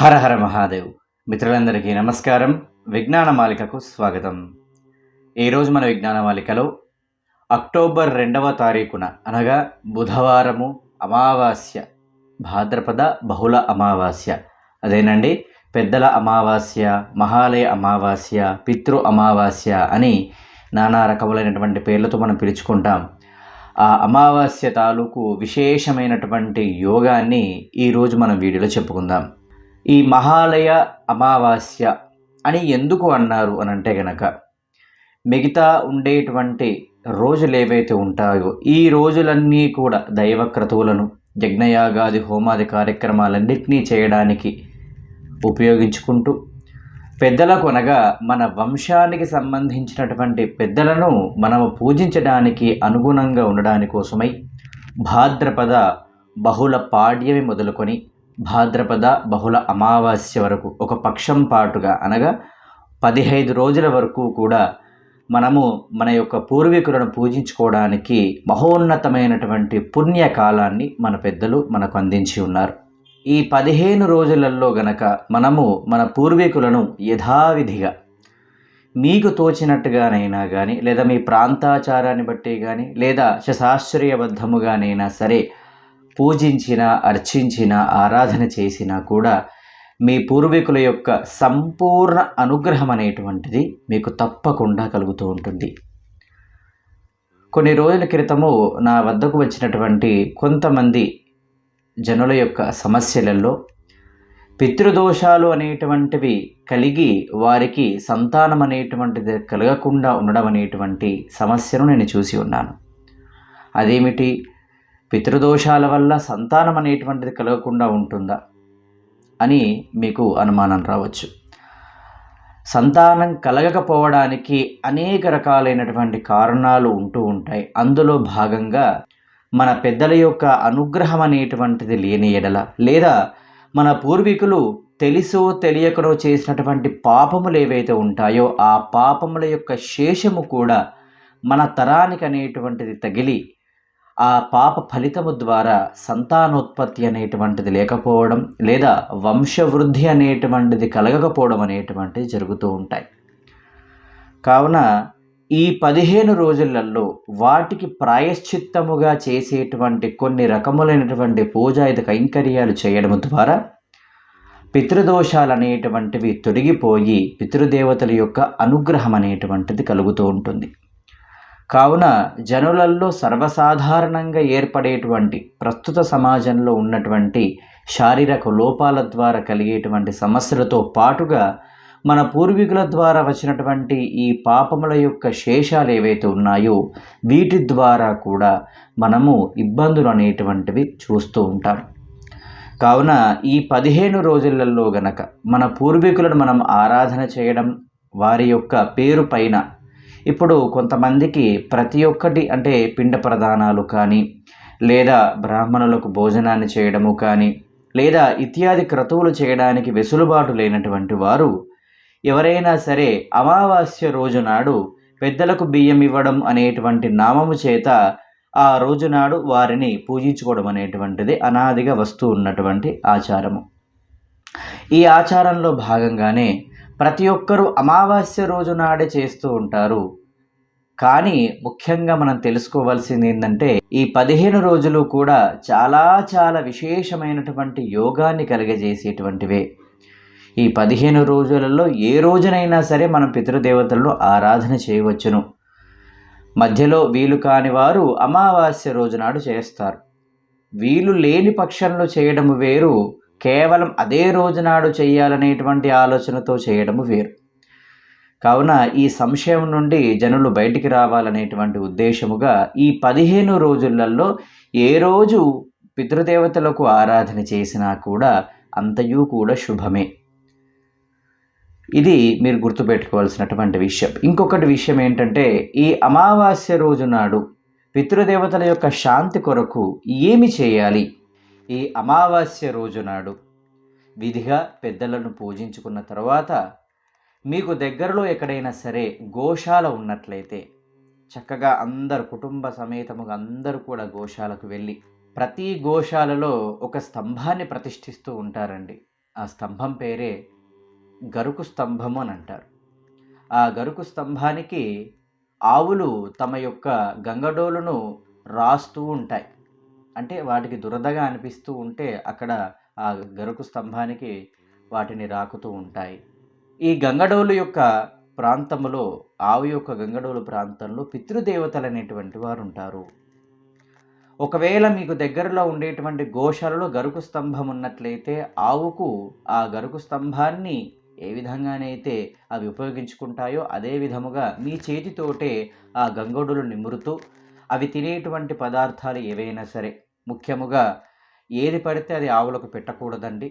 హర హర మహాదేవ్. మిత్రులందరికీ నమస్కారం. విజ్ఞానమాలికకు స్వాగతం. ఈరోజు మన విజ్ఞానమాలికలో అక్టోబర్ రెండవ తారీఖున అనగా బుధవారము అమావాస్య. భాద్రపద బహుళ అమావాస్య. అదేనండి పెద్దల అమావాస్య మహాలయ అమావాస్య పితృ అమావాస్య అని నానా రకములైనటువంటి పేర్లతో మనం పిలుచుకుంటాం. ఆ అమావాస్య తాలూకు విశేషమైనటువంటి యోగాన్ని ఈరోజు మనం వీడియోలో చెప్పుకుందాం. ఈ మహాలయ అమావాస్య అని ఎందుకు అన్నారు అని అంటే గనక మిగతా ఉండేటువంటి రోజులు ఏవైతే ఉంటాయో ఈ రోజులన్నీ కూడా దైవ క్రతువులను యజ్ఞయాగాది హోమాది కార్యక్రమాలన్నింటినీ చేయడానికి ఉపయోగించుకుంటూ పెద్దలకు అనగా మన వంశానికి సంబంధించినటువంటి పెద్దలను మనము పూజించడానికి అనుగుణంగా ఉండడాని కోసమై భాద్రపద బహుళ పాడ్యమి మొదలుకొని భాద్రపద బహుళ అమావాస్య వరకు ఒక పక్షం పాటుగా అనగా పదిహైదు రోజుల వరకు కూడా మనము మన యొక్క పూర్వీకులను పూజించుకోవడానికి మహోన్నతమైనటువంటి పుణ్యకాలాన్ని మన పెద్దలు మనకు అందించి ఉన్నారు. ఈ పదిహేను రోజులలో గనక మనము మన పూర్వీకులను యథావిధిగా మీకు తోచినట్టుగానైనా కానీ లేదా మీ ప్రాంతాచారాన్ని బట్టి కానీ లేదా శశాశ్చర్యబద్ధముగానైనా సరే పూజించిన అర్చించిన ఆరాధన చేసినా కూడా మీ పూర్వీకుల యొక్క సంపూర్ణ అనుగ్రహం అనేటువంటిది మీకు తప్పకుండా కలుగుతూ ఉంటుంది. కొన్ని రోజుల క్రితము నా వద్దకు వచ్చినటువంటి కొంతమంది జనుల యొక్క సమస్యలలో పితృదోషాలు అనేటువంటివి కలిగి వారికి సంతానం అనేటువంటిది కలగకుండా ఉండడం అనేటువంటి సమస్యను నేను చూసి ఉన్నాను. అదేమిటి? పితృదోషాల వల్ల సంతానం అనేటువంటిది కలగకుండా ఉంటుందా అని మీకు అనుమానం రావచ్చు. సంతానం కలగకపోవడానికి అనేక రకాలైనటువంటి కారణాలు ఉంటూ ఉంటాయి. అందులో భాగంగా మన పెద్దల యొక్క అనుగ్రహం అనేటువంటిది లేని ఎడల లేదా మన పూర్వీకులు తెలుసో తెలియకనో చేసినటువంటి పాపములు ఏవైతే ఉంటాయో ఆ పాపముల యొక్క శేషము కూడా మన తరానికి అనేటువంటిది తగిలి ఆ పాప ఫలితము ద్వారా సంతానోత్పత్తి అనేటువంటిది లేకపోవడం లేదా వంశవృద్ధి అనేటువంటిది కలగకపోవడం అనేటువంటిది జరుగుతూ ఉంటాయి. కావున ఈ పదిహేను రోజులలో వాటికి ప్రాయశ్చిత్తముగా చేసేటువంటి కొన్ని రకములైనటువంటి పూజాయుధ కైంకర్యాలు చేయడం ద్వారా పితృదోషాలు అనేటువంటివి తొలగిపోయి పితృదేవతల యొక్క అనుగ్రహం అనేటువంటిది కలుగుతూ ఉంటుంది. కావున జనులల్లో సర్వసాధారణంగా ఏర్పడేటువంటి ప్రస్తుత సమాజంలో ఉన్నటువంటి శారీరక లోపాల ద్వారా కలిగేటువంటి సమస్యలతో పాటుగా మన పూర్వీకుల ద్వారా వచ్చినటువంటి ఈ పాపముల యొక్క శేషాలు ఏవైతే ఉన్నాయో వీటి ద్వారా కూడా మనము ఇబ్బందులు అనేటువంటివి చూస్తూ ఉంటాం. కావున ఈ పదిహేను రోజులలో గనక మన పూర్వీకులను మనం ఆరాధన చేయడం వారి యొక్క పేరు పైన ఇప్పుడు కొంతమందికి ప్రతి ఒక్కటి అంటే పిండ ప్రదానాలు కానీ లేదా బ్రాహ్మణులకు భోజనాన్ని చేయడము కానీ లేదా ఇత్యాది క్రతువులు చేయడానికి వెసులుబాటు లేనటువంటి వారు ఎవరైనా సరే అమావాస్య రోజు నాడు పెద్దలకు బియ్యం ఇవ్వడం అనేటువంటి నామము చేత ఆ రోజు నాడు వారిని పూజించుకోవడం అనేటువంటిది అనాదిగా వస్తూ ఉన్నటువంటి ఆచారము. ఈ ఆచారంలో భాగంగానే ప్రతి ఒక్కరూ అమావాస్య రోజు నాడే చేస్తూ ఉంటారు. కానీ ముఖ్యంగా మనం తెలుసుకోవాల్సింది ఏంటంటే ఈ పదిహేను రోజులు కూడా చాలా చాలా విశేషమైనటువంటి యోగాన్ని కలిగజేసేటువంటివే. ఈ పదిహేను రోజులలో ఏ రోజునైనా సరే మనం పితృదేవతలను ఆరాధన చేయవచ్చును. మధ్యలో వీలు కాని వారు అమావాస్య రోజు నాడు చేస్తారు. వీలు లేని పక్షంలో చేయడము వేరు కేవలం అదే రోజు నాడు చేయాలనేటువంటి ఆలోచనతో చేయడము వేరు. కావున ఈ సంశయం నుండి జనులు బయటికి రావాలనేటువంటి ఉద్దేశముగా ఈ పదిహేను రోజులలో ఏ రోజు పితృదేవతలకు ఆరాధన చేసినా కూడా అంతయు కూడా శుభమే. ఇది మీరు గుర్తుపెట్టుకోవాల్సినటువంటి విషయం. ఇంకొకటి విషయం ఏంటంటే ఈ అమావాస్య రోజు నాడు పితృదేవతల యొక్క శాంతి కొరకు ఏమి చేయాలి? ఈ అమావాస్య రోజు నాడు విధిగా పెద్దలను పూజించుకున్న తర్వాత మీకు దగ్గరలో ఎక్కడైనా సరే గోశాల ఉన్నట్లయితే చక్కగా అందరు కుటుంబ సమేతముగా అందరూ కూడా గోశాలకు వెళ్ళి ప్రతి గోశాలలో ఒక స్తంభాన్ని ప్రతిష్ఠిస్తూ ఉంటారండి. ఆ స్తంభం పేరే గరుకు స్తంభము అని అంటారు. ఆ గరుకు స్తంభానికి ఆవులు తమ యొక్క గంగడోలును రాస్తూ ఉంటాయి. అంటే వాటికి దురదగా అనిపిస్తూ ఉంటే అక్కడ ఆ గరుకు స్తంభానికి వాటిని రాకుతూ ఉంటాయి. ఈ గంగడోలు యొక్క ప్రాంతంలో ఆవు యొక్క గంగడోలు ప్రాంతంలో పితృదేవతలు అనేటువంటి వారు ఉంటారు ఒకవేళ మీకు దగ్గరలో ఉండేటువంటి గోశాలలో గరుకు స్తంభం ఉన్నట్లయితే ఆవుకు ఆ గరుకు స్తంభాన్ని ఏ విధంగానైతే అవి ఉపయోగించుకుంటాయో అదే విధముగా మీ చేతితోటే ఆ గంగడులు నిమురుతూ అవి తినేటువంటి పదార్థాలు ఏవైనా సరే ముఖ్యముగా ఏది పడితే అది ఆవులకు పెట్టకూడదండి.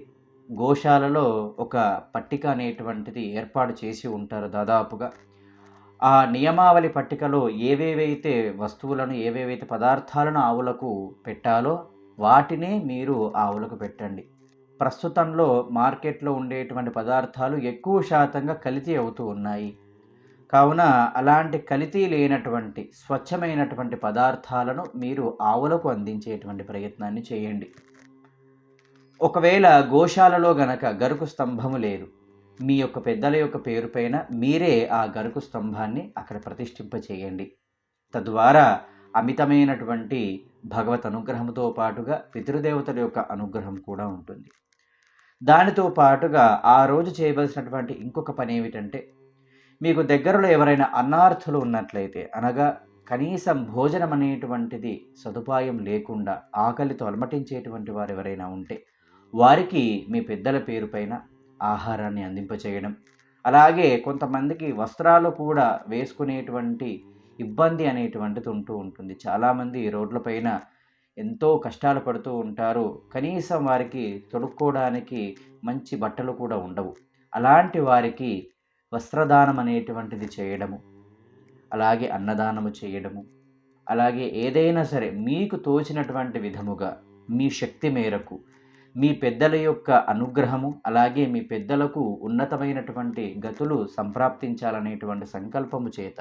గోశాలలో ఒక పట్టిక అనేటువంటిది ఏర్పాటు చేసి ఉంటారు దాదాపుగా. ఆ నియమావళి పట్టికలో ఏవేవైతే వస్తువులను ఏవేవైతే పదార్థాలను ఆవులకు పెట్టాలో వాటినే మీరు ఆవులకు పెట్టండి. ప్రస్తుతంలో మార్కెట్లో ఉండేటువంటి పదార్థాలు ఎక్కువ శాతంగా కల్తీ అవుతూ ఉన్నాయి. కావున అలాంటి కల్తీ లేనటువంటి స్వచ్ఛమైనటువంటి పదార్థాలను మీరు ఆవులకు అందించేటువంటి ప్రయత్నాన్ని చేయండి. ఒకవేళ గోశాలలో గనక గరుకు స్తంభము లేదు మీ యొక్క పెద్దల యొక్క పేరుపైన మీరే ఆ గరుకు స్తంభాన్ని అక్కడ ప్రతిష్ఠింప చేయండి. తద్వారా అమితమైనటువంటి భగవత్ అనుగ్రహంతో పాటుగా పితృదేవతల యొక్క అనుగ్రహం కూడా ఉంటుంది. దానితో పాటుగా ఆ రోజు చేయవలసినటువంటి ఇంకొక పని ఏమిటంటే మీకు దగ్గరలో ఎవరైనా అన్నార్థులు ఉన్నట్లయితే అనగా కనీసం భోజనం అనేటువంటిది సదుపాయం లేకుండా ఆకలితో అలమటించేటువంటి వారు ఎవరైనా ఉంటే వారికి మీ పెద్దల పేరుపైన ఆహారాన్ని అందింపచేయడం. అలాగే కొంతమందికి వస్త్రాలు కూడా వేసుకునేటువంటి ఇబ్బంది అనేటువంటిది ఉంటూ ఉంటుంది. చాలామంది రోడ్లపైన ఎంతో కష్టాలు పడుతూ ఉంటారు. కనీసం వారికి తొడుక్కోవడానికి మంచి బట్టలు కూడా ఉండవు. అలాంటి వారికి వస్త్రదానం అనేటువంటిది చేయడము అలాగే అన్నదానము చేయడము అలాగే ఏదైనా సరే మీకు తోచినటువంటి విధముగా మీ శక్తి మేరకు మీ పెద్దల యొక్క అనుగ్రహము అలాగే మీ పెద్దలకు ఉన్నతమైనటువంటి గతులు సంప్రాప్తించాలనేటువంటి సంకల్పము చేత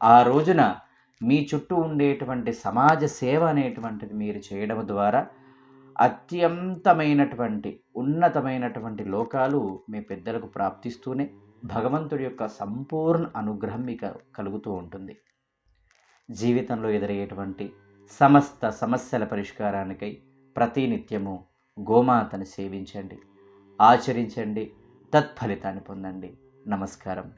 ఆ రోజున మీ చుట్టూ ఉండేటువంటి సమాజ సేవ అనేటువంటిది మీరు చేయడం ద్వారా అత్యంతమైనటువంటి ఉన్నతమైనటువంటి లోకాలు మీ పెద్దలకు ప్రాప్తిస్తూనే భగవంతుడి యొక్క సంపూర్ణ అనుగ్రహం మీకు కలుగుతూ ఉంటుంది. జీవితంలో ఎదురయ్యేటువంటి సమస్త సమస్యల పరిష్కారానికై ప్రతినిత్యము గోమాతను సేవించండి. ఆచరించండి. తత్ఫలితాన్ని పొందండి. నమస్కారం.